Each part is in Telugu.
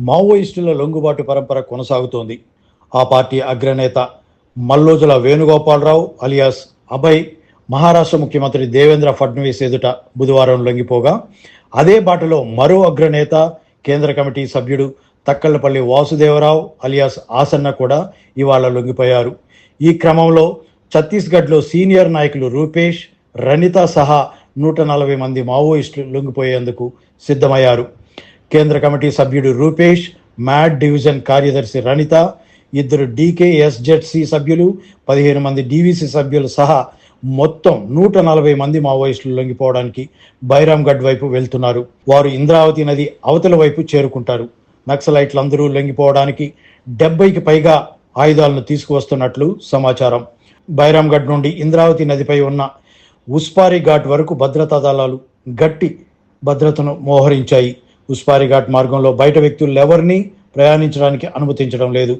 మావోయిస్టుల లొంగుబాటు పరంపర కొనసాగుతోంది. ఆ పార్టీ అగ్రనేత మల్లోజుల వేణుగోపాలరావు అలియాస్ అభయ్ మహారాష్ట్ర ముఖ్యమంత్రి దేవేంద్ర ఫడ్నవీస్ ఎదుట బుధవారం లొంగిపోగా అదే బాటలో మరో అగ్రనేత కేంద్ర కమిటీ సభ్యుడు తక్కలపల్లి వాసుదేవరావు అలియాస్ ఆసన్న కూడా ఇవాళ లొంగిపోయారు. ఈ క్రమంలో ఛత్తీస్గఢ్లో సీనియర్ నాయకులు రూపేష్ రనిత సహా నూట నలభై మంది మావోయిస్టులు లొంగిపోయేందుకు సిద్ధమయ్యారు. కేంద్ర కమిటీ సభ్యుడు రూపేష్ మ్యాడ్ డివిజన్ కార్యదర్శి రణిత ఇద్దరు డీకేఎస్జెడ్సి సభ్యులు పదిహేను మంది డీవీసీ సభ్యులు సహా మొత్తం నూట నలభై మంది మావోయిస్టులు లొంగిపోవడానికి బైరామ్గఢ్ వైపు వెళ్తున్నారు. వారు ఇంద్రావతి నది అవతల వైపు చేరుకుంటారు. నక్సలైట్లందరూ లొంగిపోవడానికి డెబ్బైకి పైగా ఆయుధాలను తీసుకువస్తున్నట్లు సమాచారం. బైరామ్గఢ్ నుండి ఇంద్రావతి నదిపై ఉన్న ఉస్పారి ఘాట్ వరకు భద్రతా దళాలు గట్టి భద్రతను మోహరించాయి. ఉస్పారిఘాట్ మార్గంలో బయట వ్యక్తులు ఎవరిని ప్రయాణించడానికి అనుమతించడం లేదు.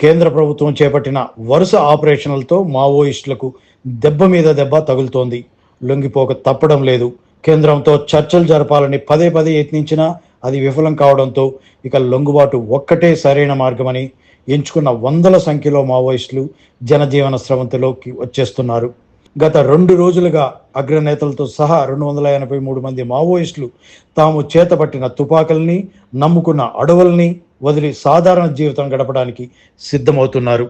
కేంద్ర ప్రభుత్వం చేపట్టిన వరుస ఆపరేషన్లతో మావోయిస్టులకు దెబ్బ మీద దెబ్బ తగులుతోంది. లొంగిపోక తప్పడం లేదు. కేంద్రంతో చర్చలు జరపాలని పదే పదే యత్నించినా అది విఫలం కావడంతో ఇక లొంగుబాటు ఒక్కటే సరైన మార్గమని ఎంచుకున్న వందల సంఖ్యలో మావోయిస్టులు జనజీవన స్రవంతిలోకి వచ్చేస్తున్నారు. గత రెండు రోజులుగా అగ్రనేతలతో సహా రెండు వందల ఎనభై మూడు మంది మావోయిస్టులు తాము చేతపట్టిన తుపాకుల్ని నమ్ముకున్న అడవుల్ని వదిలి సాధారణ జీవితం గడపడానికి సిద్ధమవుతున్నారు.